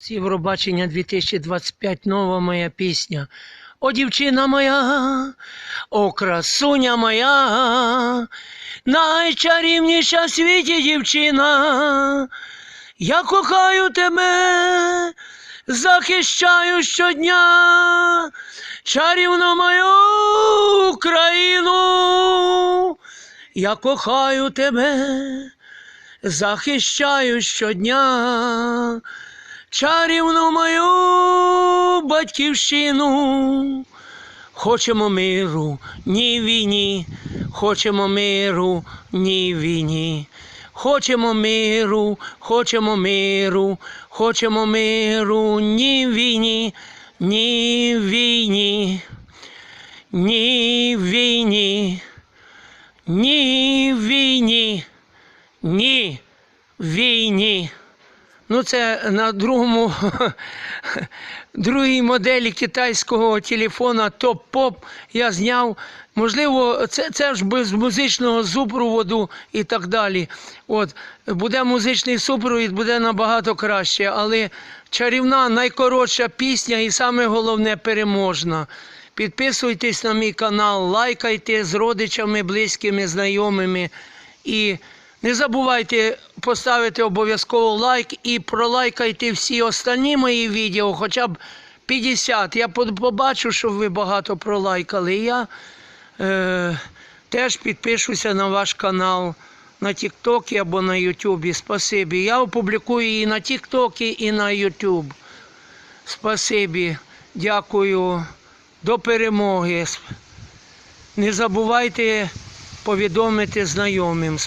Євробачення 2025 нова моя пісня. О, дівчина моя, о, красуня моя, найчарівніша в світі дівчина. Я кохаю тебе, захищаю щодня, чарівну мою Україну. Я кохаю тебе, захищаю щодня чарівну мою батьківщину. Хочемо миру, ні війні, хочемо миру, ні війні. Хочемо миру, хочемо миру, хочемо миру, ні війні, ні війні, ні війні, ні війні, ні війні. Ну, це на другому, другій моделі китайського телефона топ-поп я зняв. Можливо, це, це ж без музичного супроводу і так далі. От, буде музичний супровід, буде набагато краще, але чарівна, найкоротша пісня і саме головне переможна. Підписуйтесь на мій канал, лайкайте з родичами, близькими, знайомими. І не забувайте поставити обов'язково лайк і пролайкайте всі останні мої відео, хоча б 50. Я побачу, що ви багато пролайкали. Я е, теж підпишуся на ваш канал на Тіктокі або на Ютубі. Спасибі. Я опублікую і на Тіктокі, і на Ютуб. Спасибі. Дякую. До перемоги. Не забувайте повідомити знайомим.